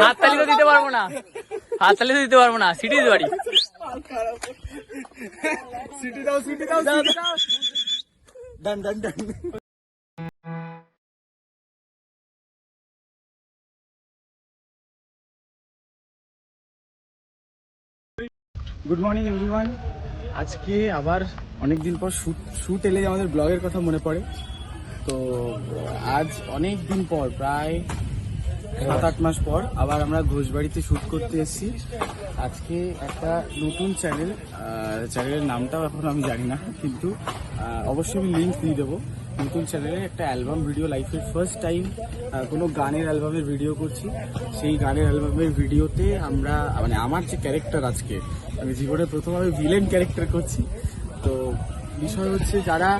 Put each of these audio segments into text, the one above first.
হাততালি তো দিতে পারব না হাততালি তো দিতে পারব না সিটিজ বাড়ি সিটি দাও সিটি দাও সিটি গুড মর্নিং এভরিওয়ান আজকে আবার অনেক দিন পর শুট শুট এলে আমাদের ব্লগের কথা মনে পড়ে। তো, আজ অনেক দিন পর, প্রায় সাত, আট মাস পর আবার আমরা ঘোষবাড়িতে শুট করতে এসেছি। আজকে একটা নতুন চ্যানেল চ্যানেলের নামটাও এখন আমি জানি না, কিন্তু অবশ্যই আমি লিঙ্ক দিয়ে দেবো। নতুন চ্যানেলে একটা অ্যালবাম ভিডিও লাইফের ফার্স্ট টাইম কোনো গানের অ্যালবামের ভিডিও করছি। সেই গানের অ্যালবামের ভিডিওতে আমরা মানে আমার যে ক্যারেক্টার আজকে, আমি জীবনে প্রথম আমি ভিলেন ক্যারেক্টার করছি। তো বিষয় হচ্ছে যারা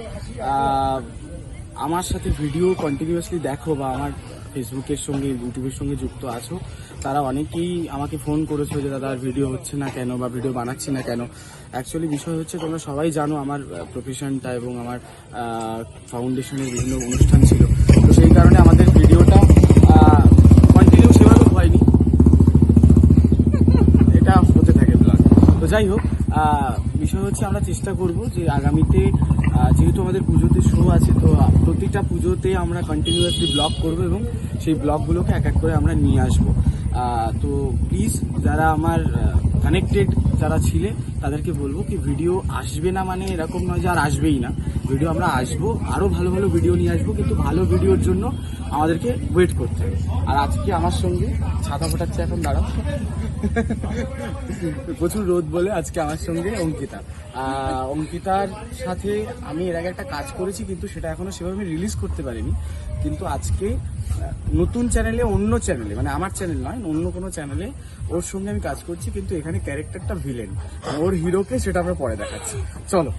আমার সাথে ভিডিও কন্টিনিউয়াসলি দেখো বা আমার ফেসবুকের সঙ্গে ইউটিউবের সঙ্গে যুক্ত আছো তারা অনেকেই আমাকে ফোন করেছ যে, দাদা ভিডিও হচ্ছে না কেন বা ভিডিও বানাচ্ছি না কেন? অ্যাকচুয়ালি বিষয় হচ্ছে তোমরা সবাই জানো আমার প্রফেশনটা এবং আমার ফাউন্ডেশনের বিভিন্ন অনুষ্ঠান ছিল। তো সেই কারণে আমাদের ভিডিওটা কন্টিনিউ সেভাবে হয়নি। এটা হতে থাকে ব্লগ তো যাই হোক বিষয় হচ্ছে আমরা চেষ্টা করব যে আগামীতে যেহেতু আমাদের পুজোতে শো আছে, তো প্রতিটা পুজোতে আমরা কন্টিনিউয়াসলি ব্লগ করব এবং সেই ব্লগগুলোকে এক এক করে আমরা নিয়ে আসব। তো প্লিজ যারা আমার কানেক্টেড যারা ছিলে, তাদেরকে বলব কি ভিডিও আসবে না মানে এরকম নয় যে আর আসবেই না। ভিডিও আমরা আসব, আরও ভালো ভালো ভিডিও নিয়ে আসব, কিন্তু ভালো ভিডিওর জন্য আমাদেরকে ওয়েট করতে হবে। আর আজকে আমার সঙ্গে ছাতা ফোটাচ্ছে এখন, দাঁড়াও। প্রচুর রোদ বলে আজকে আমার সঙ্গে অঙ্কিতা। অঙ্কিতার সাথে আমি এর আগে একটা কাজ করেছি, কিন্তু সেটা এখনও সেভাবে আমি রিলিজ করতে পারিনি। কিন্তু আজকে নতুন চ্যানেলে অন্য চ্যানেলে মানে আমার চ্যানেল নয়, অন্য কোনো চ্যানেলে ওর সঙ্গে আমি কাজ করছি, কিন্তু এখানে ক্যারেক্টারটা ভিলেন। ওর হিরোকে সেটা আমরা পরে দেখাচ্ছি। চলো।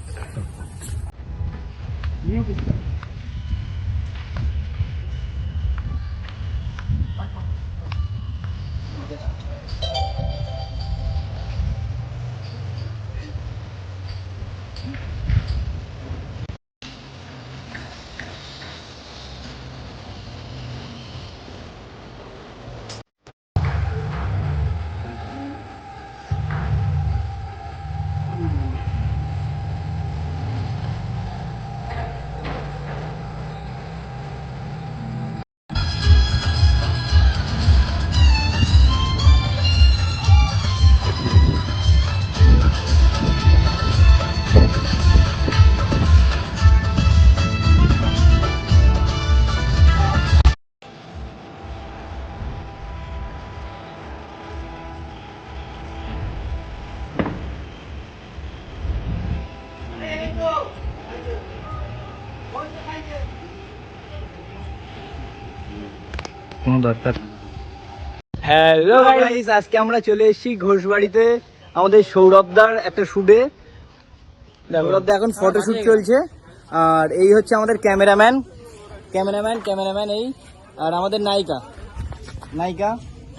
হ্যালো গাইস আজকে আমরা চলে এসেছি ঘোষবাড়িতে আমাদের সৌরভদার একটা শুটে। সৌরভদা এখন ফটো শুট চলছে। আর এই হচ্ছে আমাদের ক্যামেরাম্যান ক্যামেরাম্যান ক্যামেরাম্যান এই। আর আমাদের নায়িকা। নায়িকা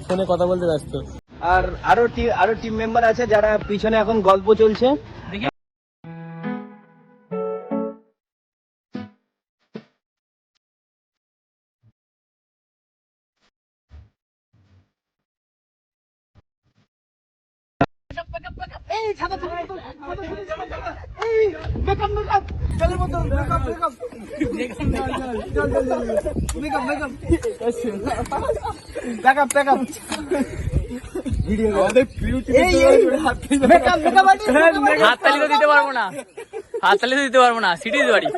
ফোনে কথা বলতে ব্যস্ত। আর আরও টি- আরও টিম মেম্বার আছে যারা পিছনে এখন গল্প চলছে। এই ছাতা ছাতা ছাতা, ছাতা, ছাতা, ছাতা, ছাতা, এই মেকআপ মেকআপ চলের মতো মেকআপ মেকআপ চল চল চল চল makeup makeup makeup makeup video আমাদের বিউটি এই মেকআপ মেকআপ হাততালি তো দিতে পারব না। হাততালি তো দিতে পারব না সিটিজ বাড়ি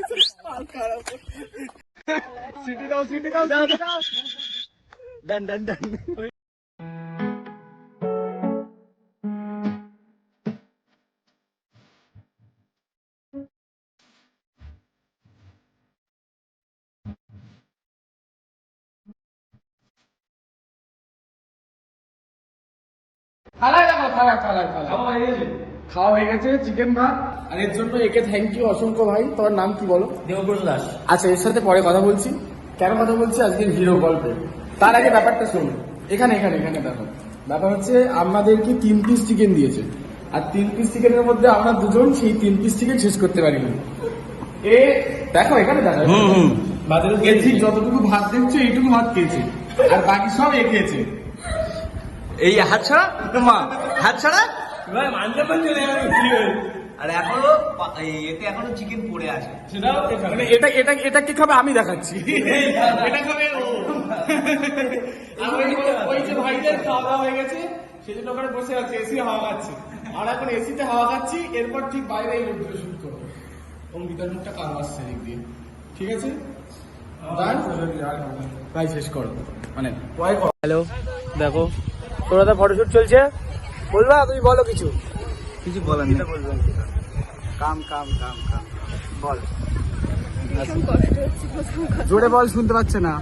সিটি দাও সিটি দাও। ডান ডান ডান। খাওয়া হয়ে গেছে? চিকেন ভাত। আর এর জন্য একে থ্যাংক ইউ অসংখ্য ভাই। তোমার নাম কি বলো? দেবব্রত দাস। আচ্ছা এর সাথে পরে কথা বলছি। কেন কথা বলছি? আজকের হিরো গল্পে। তার আগে ব্যাপারটা শোন। এখানে এখানে এখানে দেখো। ব্যাপার হচ্ছে আমাদেরকে তিন পিস চিকেন দিয়েছে। আর তিন পিস চিকেনের মধ্যে আমরা দুজন সেই তিন পিস চিকেন শেষ করতে পারিনি। এ দেখো এখানে দেখো ঠিক যতটুকু ভাত দেখছ এইটুকু ভাত খেয়েছে। আর বাকি সব এ খেয়েছে। এই হাত ছাড়া? মা হাত ছাড়া? আর এখনও এই এতে এখনও চিকেন পড়ে আছে। মানে এটা এটা এটা কি খাবে? আমি দেখাচ্ছি। এটা খাবে আর ওই যে- ভাইদের খাওয়া দাওয়া হয়ে গেছে সেজন্য ওখানে বসে আছে এসি হাওয়া খাচ্ছে। আর এখন এসিতে হাওয়া খাচ্ছি এরপর ঠিক বাইরে এই শুট করব। অঙ্কিতার মুখটা কালো আসছে দিক দিয়ে ঠিক আছে? ভাই শেষ করো। মানে হ্যালো দেখো। তোরা তো ফটোশুট চলছে। বলবা? তুমি বলো কিছু। কিছু বলার নেই। কাম কাম কাম কাম বল। ভীষণ কষ্ট হচ্ছে প্রথম কথা। জোরে বল শুনতে পাচ্ছে না।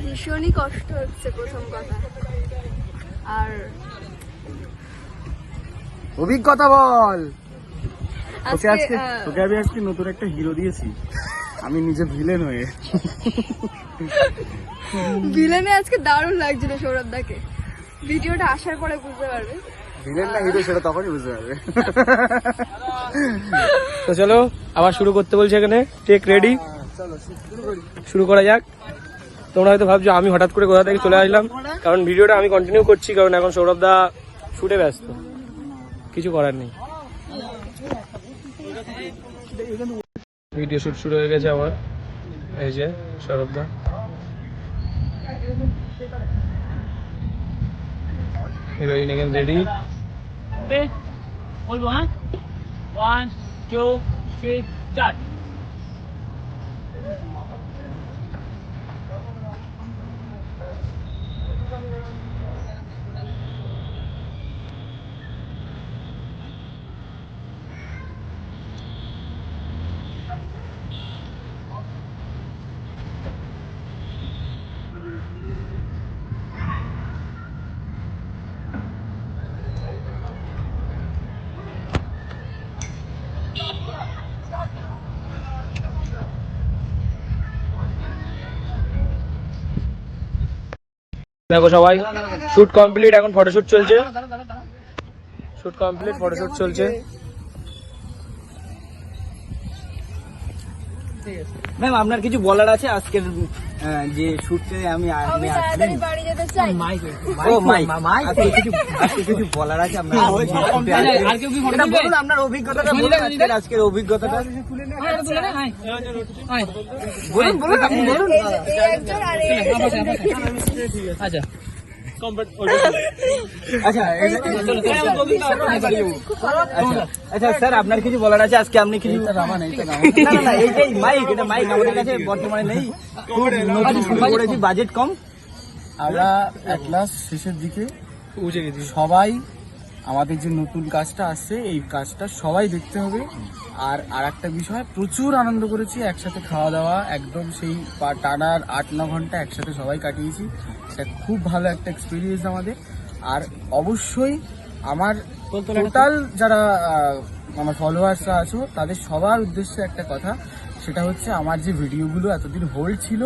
ভীষণই কষ্ট হচ্ছে প্রথম কথা। আর অভিজ্ঞতা বল। আজকে আজকে তোকে আমি আজকে নতুন একটা হিরো দিয়েছি। আমি নিজে ভিলেন হয়ে। ভিলেনে আজকে দারুণ লাগছিল সৌরভ দাকে। ভিডিওটা আসার পরে বুঝতে পারবে। ভিলেন না হিরো সেটা তখনই বুঝতে পারবে। তো চলো আবার শুরু করতে বলছে এখানে। টেক রেডি শুরু করা। যাক। তোমরা হয়তো ভাবছ আমি হঠাৎ করে কোথা থেকে চলে আসলাম। কারণ ভিডিওটা আমি কন্টিনিউ করছি কারণ এখন সৌরভ দা শুটে ব্যস্ত। কিছু করার নেই। ভিডিও শুট শুরু হয়ে গেছে আমার। এই যে সৌরভ দা। হিরোইন এখানে রেডি বলব হ্যাঁ ওয়ান টু থ্রি চার দেখো সবাই শুট কমপ্লিট এখন ফটোশুট চলছে। শুট কমপ্লিট ফটোশুট চলছে। ম্যাম আপনার কিছু বলার আছে? আজকের যে শুটে আমি আমি তাড়াতাড়ি বাড়ি যেতে চাই। ও মাইক কিছু কিছু বলার আছে? আপনার এটা বলুন আপনার অভিজ্ঞতাটা বলুন আজকের অভিজ্ঞতাটা। বলুন বলুন আপনি বলুন। দেখেছি। আচ্ছা। আচ্ছা এই- আচ্ছা আচ্ছা স্যার আপনার কিছু বলার আছে? আজকে আপনি কিছু না না না এইটাই মাইক এটা মাইক আমাদের কাছে বর্তমানে নেই। করেছি বাজেট কম। আমরা এক লাস্ট শেষের দিকে বুঝে গেছি। সবাই আমাদের যে নতুন কাজটা আসছে এই কাজটা সবাই দেখতে হবে। আর আর একটা বিষয় প্রচুর আনন্দ করেছি একসাথে খাওয়া দাওয়া একদম সেই টানার আট ন ঘণ্টা একসাথে সবাই কাটিয়েছি। সেটা খুব ভালো একটা এক্সপিরিয়েন্স আমাদের। আর অবশ্যই আমার টোটাল যারা আমার ফলোয়ার্সরা আছো তাদের সবার উদ্দেশ্যে একটা কথা সেটা হচ্ছে আমার যে ভিডিওগুলো এতদিন হোল্ড ছিল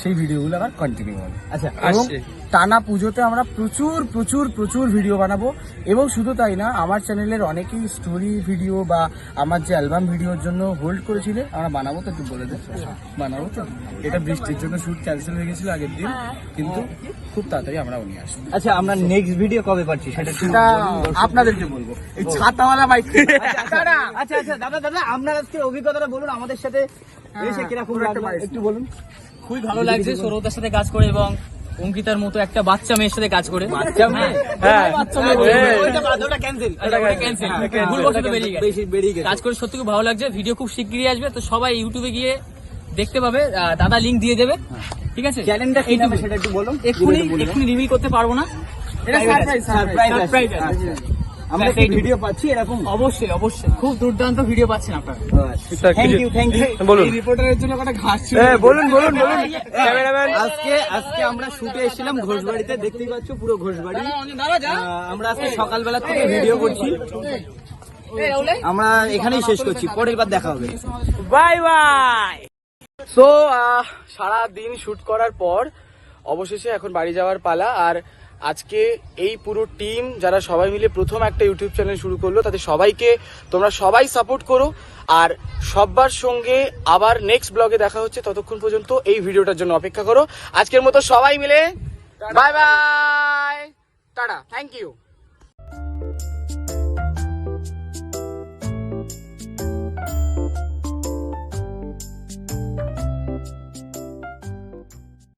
সেই ভিডিওগুলো আবার কন্টিনিউ হবে। আচ্ছা এবং টানা পুজোতে আমরা প্রচুর প্রচুর প্রচুর ভিডিও বানাবো। এবং শুধু তাই না আমার চ্যানেলের অনেকেই স্টোরি ভিডিও বা আমার যে অ্যালবাম ভিডিওর জন্য হোল্ড করেছিলে আমরা বানাবো তো একটু বলে দে। বানাবো তো। এটা বৃষ্টির জন্য শুট ক্যান্সেল হয়ে গেছিল আগের দিন কিন্তু খুব তাড়াতাড়ি আমরা নিয়ে আসব। আচ্ছা আমরা নেক্সট ভিডিও কবে পাচ্ছি সেটা। আপনাদেরকে বলব। এই ছাতাওয়ালা বাইক আচ্ছা আচ্ছা দাদা দাদা আপনার আজকে অভিজ্ঞতাটা বলুন আমাদের সাথে একটা বলুন। খুবই ভালো লাগছে সৌরভদার সাথে কাজ করে এবং অঙ্কিতার মতো একটা বাচ্চা মেয়ের সাথে কাজ করে। বাচ্চা মেয়ে? হ্যাঁ বাচ্চা মেয়ে ওটা ওটা। হ্যাঁ, ভুল ওটা বশত বেরিয়ে গেছে। বেরিয়ে গেছে। কাজ করে সত্যি খুব ভালো লাগছে। ভিডিও খুব শিগগিরই আসবে তো সবাই ইউটিউবে গিয়ে দেখতে পাবে। দাদা লিংক দিয়ে দেবে। ঠিক আছে? চ্যানেলটা কি নাম সেটা একটু বলুন। এক্ষুনি এক্ষুনি রিভিল করতে পারব না। এটা সারপ্রাইজ। আমরা কি ভিডিও পাচ্ছি এরকম। অবশ্যই অবশ্যই। খুব দুর্দান্ত ভিডিও পাচ্ছেন আপনারা। থ্যাংক ইউ থ্যাংক ইউ বলুন। রিপোর্টারের জন্য একটা ঘাস ছিল। বলুন বলুন বলুন। ক্যামেরাম্যান আজকে আজকে আমরা শুটে এসেছিলাম ঘোষবাড়িতে দেখতেই পাচ্ছ পুরো ঘোষবাড়ি। আমরা আজকে সকালবেলা থেকে ভিডিও করছি। আমরা এখানেই শেষ করছি। পরের বার দেখা হবে। Bye bye. সো সারা দিন শুট করার পর অবশেষে এখন বাড়ি যাওয়ার পালা। আর আজকে এই পুরো টিম যারা সবাই মিলে প্রথম একটা ইউটিউব চ্যানেল শুরু করল তাদের সবাইকে তোমরা সবাই সাপোর্ট করো। আর সব্বার সঙ্গে আবার নেক্সট ব্লগে দেখা হচ্ছে ততক্ষণ পর্যন্ত এই ভিডিওটার জন্য অপেক্ষা করো। আজকের মতো সবাই মিলে bye bye tata thank you